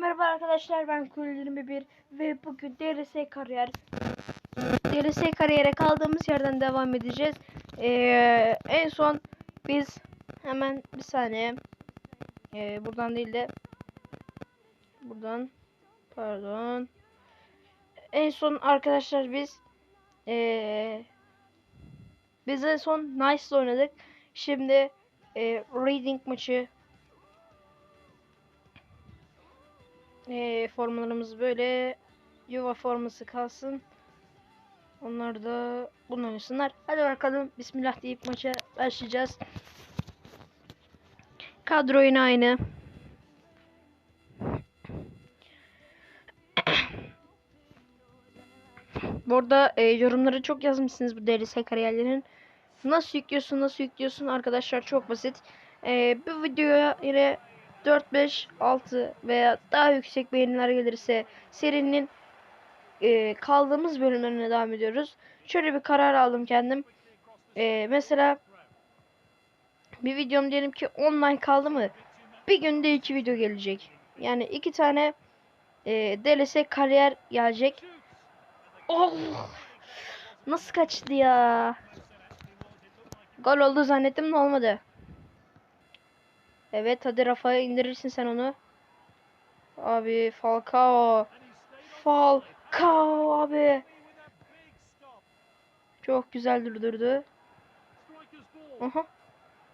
merhaba arkadaşlar ben Kul21 ve bugün DRS kariyer DRS kariyere kaldığımız yerden devam edeceğiz. Ee, en son biz hemen bir saniye ee, buradan değil de buradan pardon en son arkadaşlar biz ee, biz en son Nice'la oynadık. Şimdi ee, Reading maçı Ee, formalarımız böyle. Yuva forması kalsın. Onlar da bunu oynasınlar. Hadi bakalım. Bismillah deyip maça başlayacağız. Kadro yine aynı. Burada e, yorumları çok yazmışsınız bu DLS kariyerlerin. Nasıl yüklüyorsun, nasıl yüklüyorsun arkadaşlar çok basit. E, bu videoya yine 4, 5, 6 veya daha yüksek beğeniler gelirse serinin e, kaldığımız bölümlerine devam ediyoruz. Şöyle bir karar aldım kendim. E, mesela bir videom diyelim ki online kaldı mı? Bir günde iki video gelecek. Yani iki tane e, DLS kariyer gelecek. Oh! Nasıl kaçtı ya? Gol oldu zannettim de olmadı. Evet hadi Rafa'ya indirirsin sen onu. Abi Falcao. Falcao abi. Çok güzel durdurdu. Aha.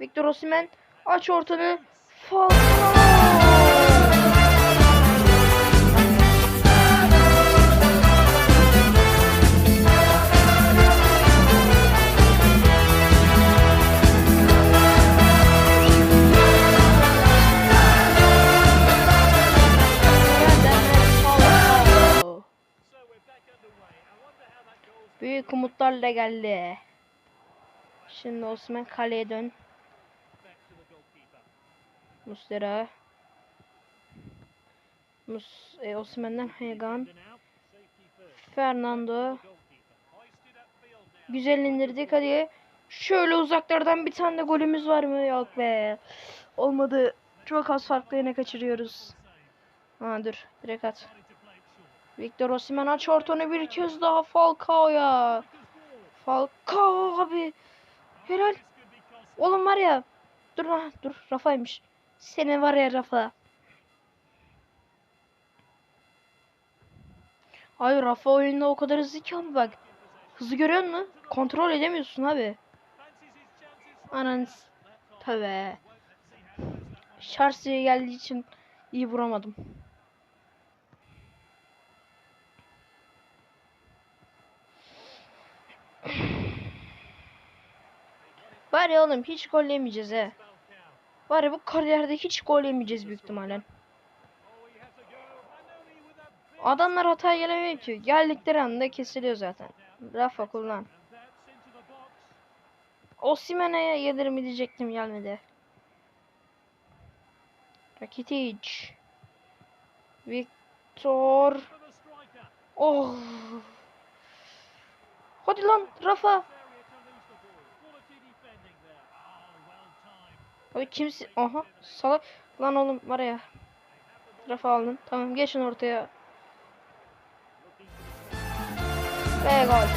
Victor Osimhen aç ortanı. Falcao. Büyük umutlarla geldi. Şimdi Osman kaleye dön. Mustera. Mus e, Osman'dan Hegan. Fernando. Güzel indirdik hadi. Şöyle uzaklardan bir tane de golümüz var mı? Yok be. Olmadı. Çok az farklı yine kaçırıyoruz. Ha dur. Direkt at. Victor Osimhen aç ortanı bir kez daha Falcao'ya. Falcao abi. Helal. Oğlum var ya. Dur ha dur Rafa'ymış. Seni var ya Rafa. Hayır Rafa oyunda o kadar hızlı ki ama bak. Hızı görüyor musun? Kontrol edemiyorsun abi. Ananız. Tabi. Şarjıya geldiği için iyi vuramadım. Var ya oğlum hiç gol yemeyeceğiz he. Var ya bu kariyerde hiç gol yemeyeceğiz büyük ihtimalle. Adamlar hata gelemiyor ki. Geldikleri anda kesiliyor zaten. Rafa kullan. Osimhen'e gelir mi diyecektim gelmedi. Rakitic. Victor. Oh. Hadi lan Rafa. Abi kimsi... Aha salak. Lan oğlum var ya. Rafa aldın. Tamam geçin ortaya. Ve gol.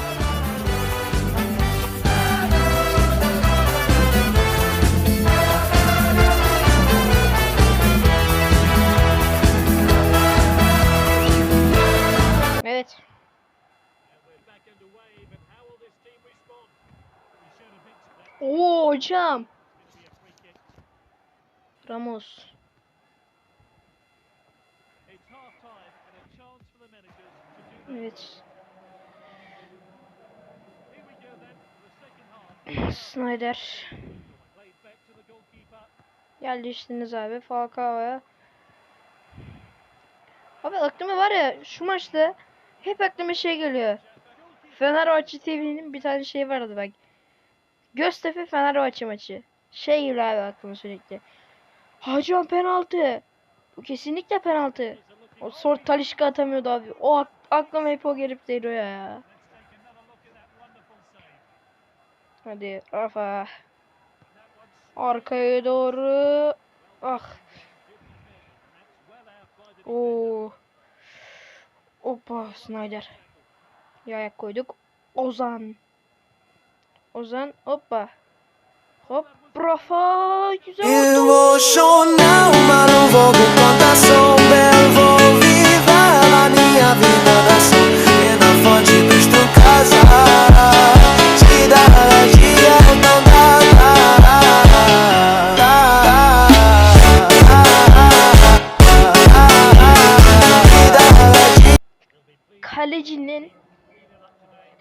Evet. Oo hocam. Ramos. Evet. Snyder. Yerleştiniz abi Falcao'ya. Abi aklıma var ya şu maçta hep aklıma şey geliyor. Fenerbahçe TV'nin bir tane şey vardı bak. Göztepe Fenerbahçe maçı. Şey geliyor abi aklıma sürekli. Hacı penaltı. Bu kesinlikle penaltı. O sort Talişka atamıyordu abi. O ak aklıma hep o gelip geliyor ya. Hadi Rafa. Arkaya doğru. Ah. Oo. Hoppa Snyder. Bir ayak koyduk. Ozan. Ozan hoppa. Hop Rafa güzel oldu. vou viver a minha vida da fonte dos tu casa não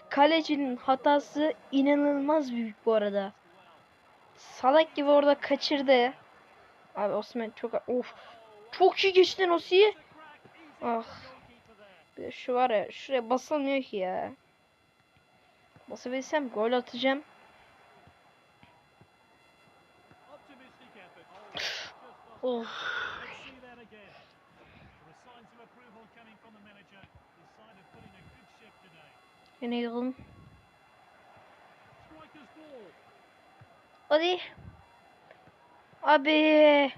Kalecinin hatası inanılmaz büyük bu arada. Salak gibi orada kaçırdı. Abi Osman çok of çok iyi geçti lan Osi'yi. Ah. Bir şu var ya şuraya basamıyor ki ya. Basabilsem gol atacağım. Of. Yine yılın. Hadi. Abi.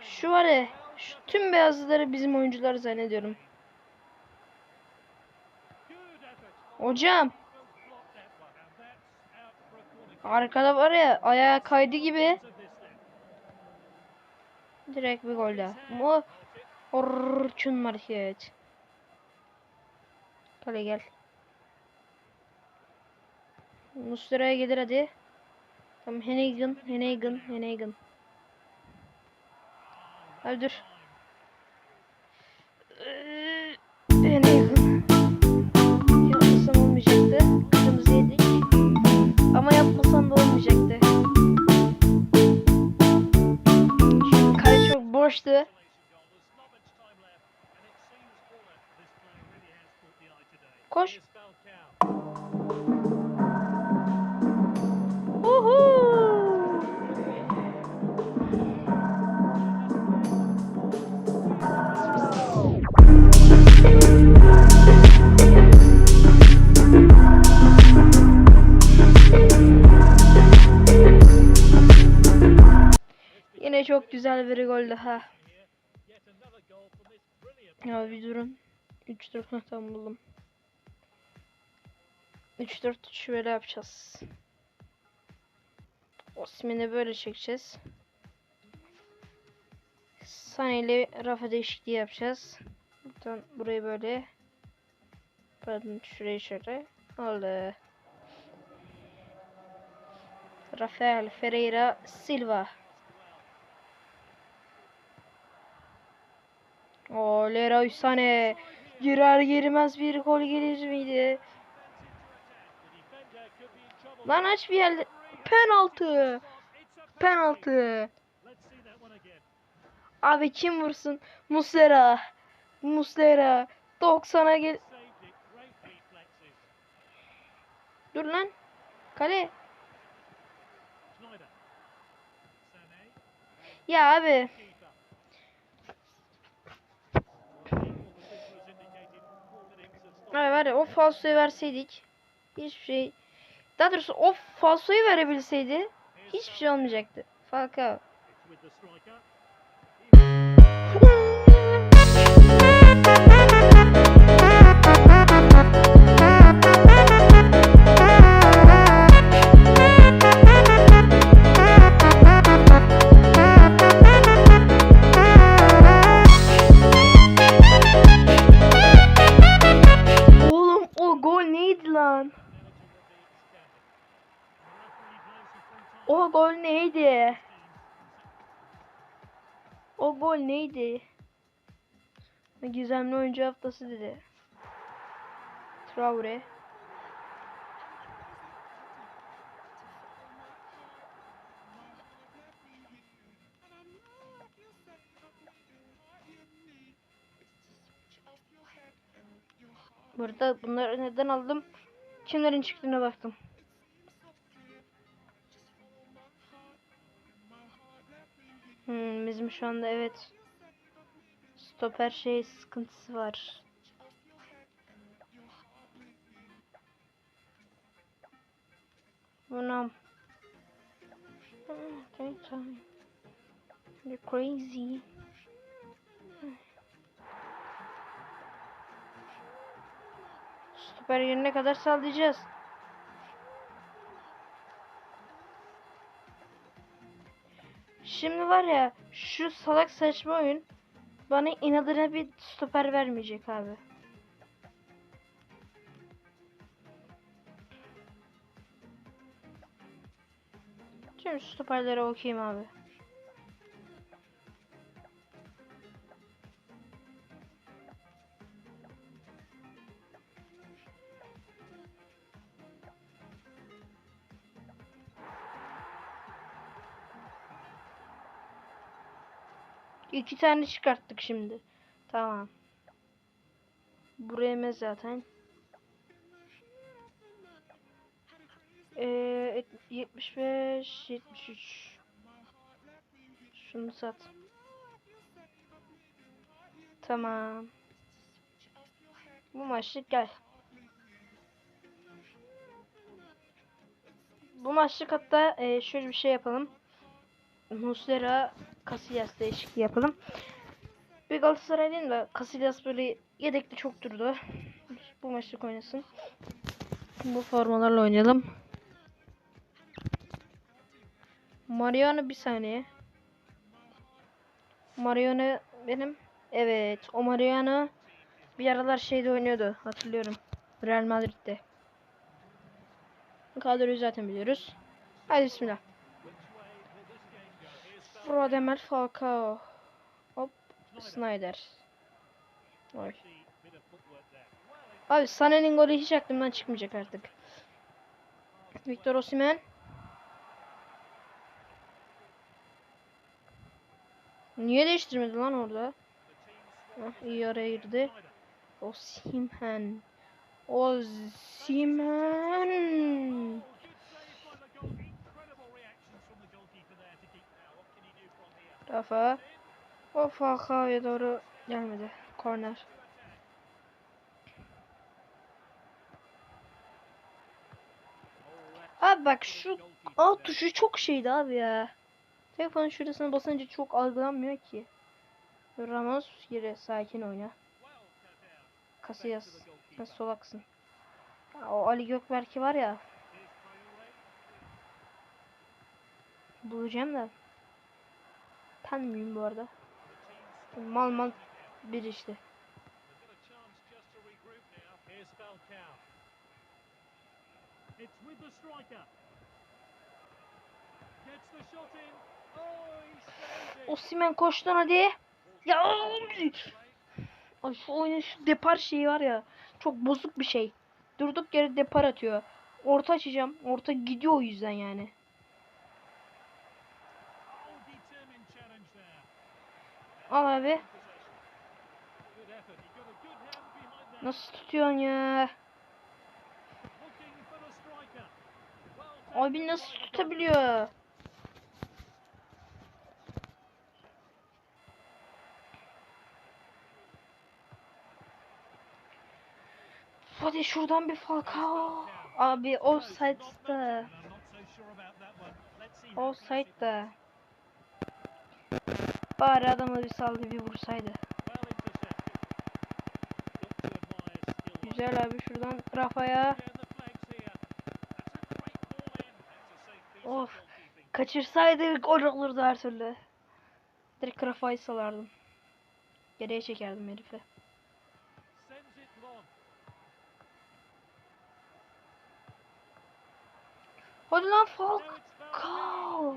Şu var ya. Şu tüm beyazları bizim oyuncular zannediyorum. Hocam. Arkada var ya ayağa kaydı gibi. Direkt bir gol daha. Mu Orçun Market. Kale gel. Muslera'ya gelir hadi. Tamam Hennigan, Hennigan, Hennigan. Hadi dur. Ee. Yapmasam olmayacaktı. Kırmızı yedik. Ama yapmasam da olmayacaktı. Şu kale boştu. Koş. Çok güzel bir gol daha. Ya bir durun. 3 4 tam buldum. 3 4 şöyle yapacağız. Osman'ı böyle çekeceğiz. Sani ile rafa değişikliği yapacağız. Buradan burayı böyle. Pardon şurayı şöyle. Oldu. Rafael Ferreira Silva. O Leroy Sané girer girmez bir gol gelir miydi? Lan aç bir yerde. Penaltı. Penaltı. Abi kim vursun? Muslera. Muslera. 90'a gel. Dur lan. Kale. Ya abi. Abi var ya o falsoyu verseydik. Hiçbir şey. Daha doğrusu o falsoyu verebilseydi. Hiçbir şey olmayacaktı. Falcao. Neydi? O gol neydi? Gizemli oyuncu haftası dedi. Traore. Burada bunları neden aldım? Kimlerin çıktığına baktım. Hmm, bizim şu anda evet. Stoper şey sıkıntısı var. Bunam. Tamam. You're crazy. Stoper yerine kadar sallayacağız. Şimdi var ya şu salak saçma oyun bana inadına bir stoper vermeyecek abi. Tüm stoperlere okuyayım abi. İki tane çıkarttık şimdi. Tamam. Buraya mez zaten. Ee, 75 73 Şunu sat. Tamam. Bu maçlık gel. Bu maçlık hatta e, şöyle bir şey yapalım. Muslera Casillas değişikliği yapalım. Bir Galatasaraylıyım da Casillas böyle yedekte çok durdu. Bu maçlık oynasın. Bu formalarla oynayalım. Mariano bir saniye. Mariano benim. Evet o Mariano bir aralar şeyde oynuyordu hatırlıyorum. Real Madrid'de. Kadroyu zaten biliyoruz. Hadi bismillah. Rodemel Falcao. Hop. Snyder. Oy. Abi Sané'nin golü hiç aklımdan çıkmayacak artık. Victor Osimhen. Niye değiştirmedi lan orada? Ah, iyi araya girdi. Osimhen. Osimhen. Rafa. O Falcao'ya doğru gelmedi. Korner. Abi bak şu alt tuşu çok şeydi abi ya. Telefonun şurasına basınca çok algılanmıyor ki. Ramos yere sakin oyna. Casillas sen solaksın. O Ali Gökberk'i var ya. Bulacağım da. Tanımıyorum bu arada. Mal mal bir işte. It's with the striker. Gets the shot in. Oh. Osimhen koştun hadi. Ya. Ay şu oyunun şu depar şeyi var ya. Çok bozuk bir şey. Durduk yere depar atıyor. Orta açacağım. Orta gidiyor o yüzden yani. Behind that. Nasıl tutuyorsun ya? Abi nasıl tutabiliyor? Hadi şuradan bir Falcao. Abi offside'da. Offside'da. Bari adamı bir saldı bir vursaydı. Güzel abi şuradan Rafa'ya. Of. Kaçırsaydı gol olurdu her türlü. Direkt Rafa'yı salardım. Geriye çekerdim long. Hadi lan Falcao.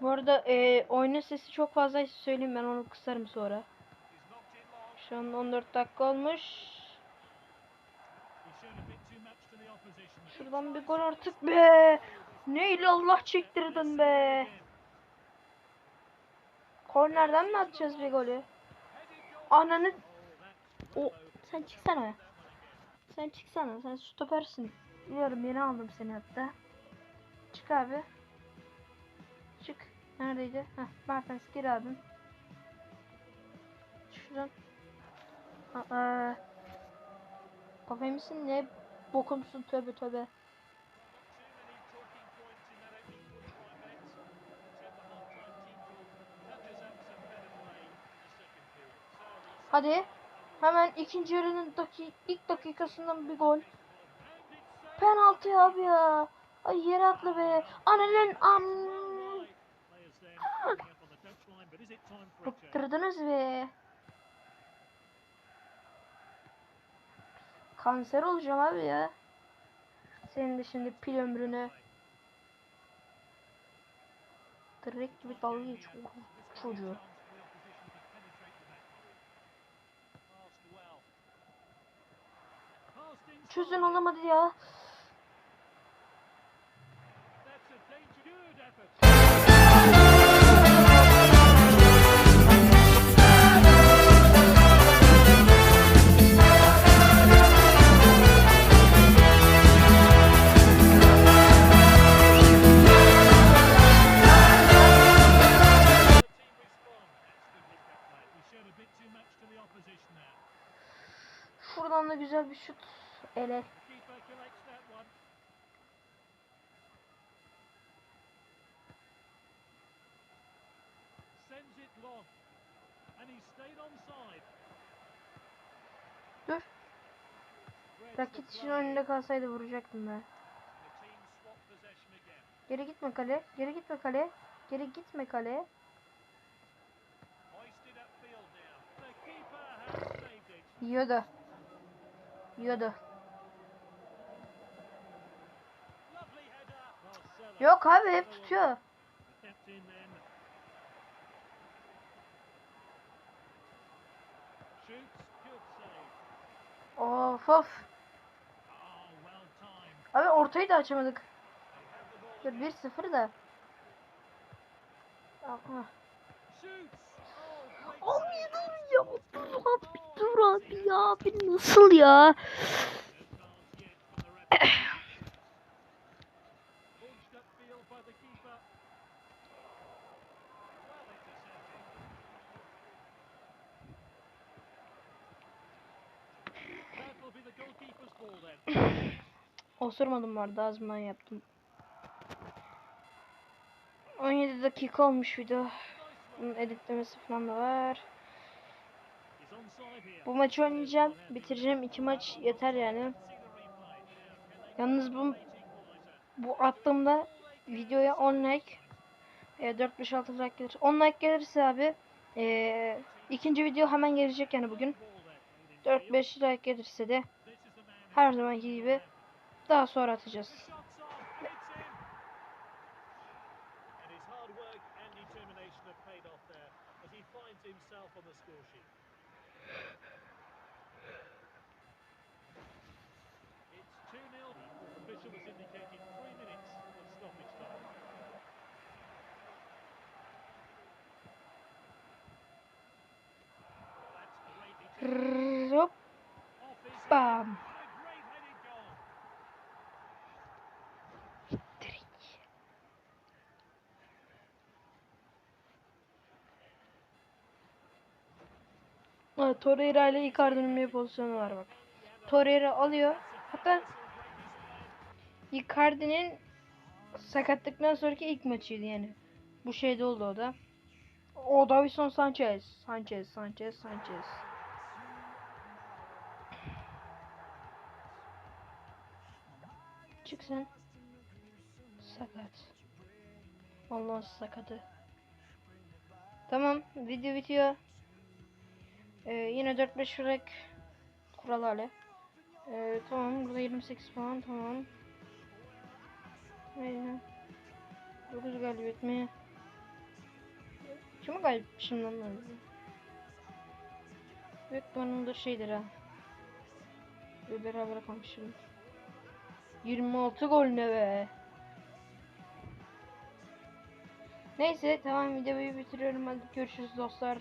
Bu arada e, oyunun sesi çok fazla söyleyeyim ben onu kısarım sonra. Şu an 14 dakika olmuş. Şuradan bir gol artık be. Ne Allah çektirdin be. Kornerden mi atacağız bir golü? Ananı o sen çıksana. Sen çıksana. Sen stopersin. Biliyorum yeni aldım seni hatta. Çık abi. Neredeydi? Heh, Bartens geri aldın. Şuradan. Aa, e, kafayı ne bokumsun tövbe tövbe. Hadi. Hemen ikinci yarının daki ilk dakikasından bir gol. Penaltı abi ya. Ay yere atla be. Ananın am. Bıktırdınız be. Kanser olacağım abi ya. Senin de şimdi pil ömrüne. Direkt gibi dalga geçiyor çocuğu. Çözün olamadı ya. Stayed onside. Dur. Rakit için önünde kalsaydı vuracaktım ben. Geri gitme kale. Geri gitme kale. Geri gitme kale. Hoisted Yiyordu. Yok abi hep tutuyor. Of of. Abi ortayı da açamadık. Dur 1-0 da. Aha. Abi dur ya. Abi dur abi ya. Abi nasıl ya? Osurmadım vardı ağzımdan yaptım. 17 dakika olmuş video. Bunun editlemesi falan da var. Bu maçı oynayacağım. Bitireceğim. iki maç yeter yani. Yalnız bu bu attığımda videoya 10 like e, 4 5 6 like gelir. 10 like gelirse abi e, ikinci video hemen gelecek yani bugün. Ball then. 4 5 like gelirse de her zamanki gibi daha sonra atacağız. Hop bam. Ha, Torreira ile Icardi'nin bir pozisyonu var bak. Torreira alıyor. Hatta Icardi'nin sakatlıktan sonraki ilk maçıydı yani. Bu şeyde oldu o da. O Davison Sanchez. Sanchez, Sanchez, Sanchez. Çık sen. Sakat. Allah sakatı. Tamam, video bitiyor. Ee, yine 4-5 frag kurallarla. Ee, tamam, burada 28 puan, tamam. Ee, 9 galibiyet mi? Kimi kaybetmişim lan ben? Büyük ihtimalle şeydir ha. Beraber kalmışım. 26 gol ne be? Neyse tamam videoyu bitiriyorum hadi görüşürüz dostlar.